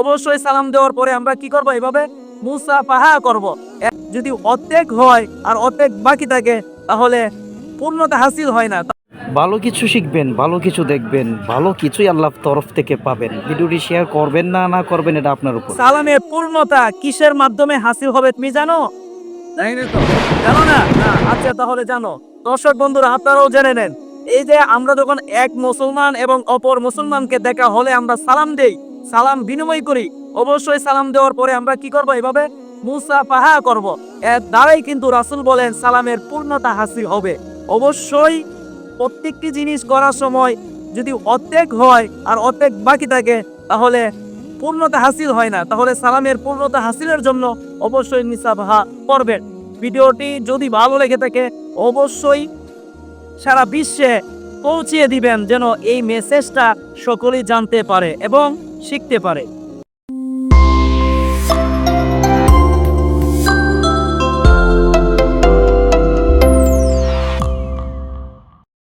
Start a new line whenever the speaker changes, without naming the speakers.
অবশ্যই সালাম দেওয়ার পরে আমরা কি করব এভাবে? মুসাফাহা করব। যদি অর্ধেক হয় আর অর্ধেক বাকি থাকে তাহলে পূর্ণতা হাসিল হয় না।
ভালো কিছু শিখবেন ভালো কিছু দেখবেন ভালো কিছুই আল্লাহ তরফ থেকে পাবেন। ভিডিওটি শেয়ার করবেন না না করবেন এটা আপনার উপর।
সালামের পূর্ণতা কিসের মাধ্যমে হাসিল হবে তুমি জানো? জানো না? না আচ্ছা তাহলে জানো। দর্শক বন্ধুরা আপনারাও জেনে নেন। এই যে আমরা যখন এক মুসলমান এবং অপর মুসলমানকে দেখা হলে আমরা সালাম দেই সালাম বিনিময় করি। অবশ্যই সালাম দেওয়ার পরে আমরা কি করব এভাবে? মুসাফাহা করব। এর দ্বারাই কিন্তু রাসূল বলেন সালামের পূর্ণতা হাসিল হবে। অবশ্যই প্রত্যেকটি জিনিস করার সময় যদি অর্ধেক হয় আর অর্ধেক বাকি থাকে, তাহলে পূর্ণতা হাসিল হয় না। তাহলে সালামের পূর্ণতা হাসিলের জন্য অবশ্যই নিসাফাহা করবেন। ভিডিওটি যদি ভালো লেগে থাকে, অবশ্যই সারা বিশ্বে পৌঁছিয়ে দিবেন যেন এই মেসেজটা সকলেই জানতে পারে এবং শিখতে পারে।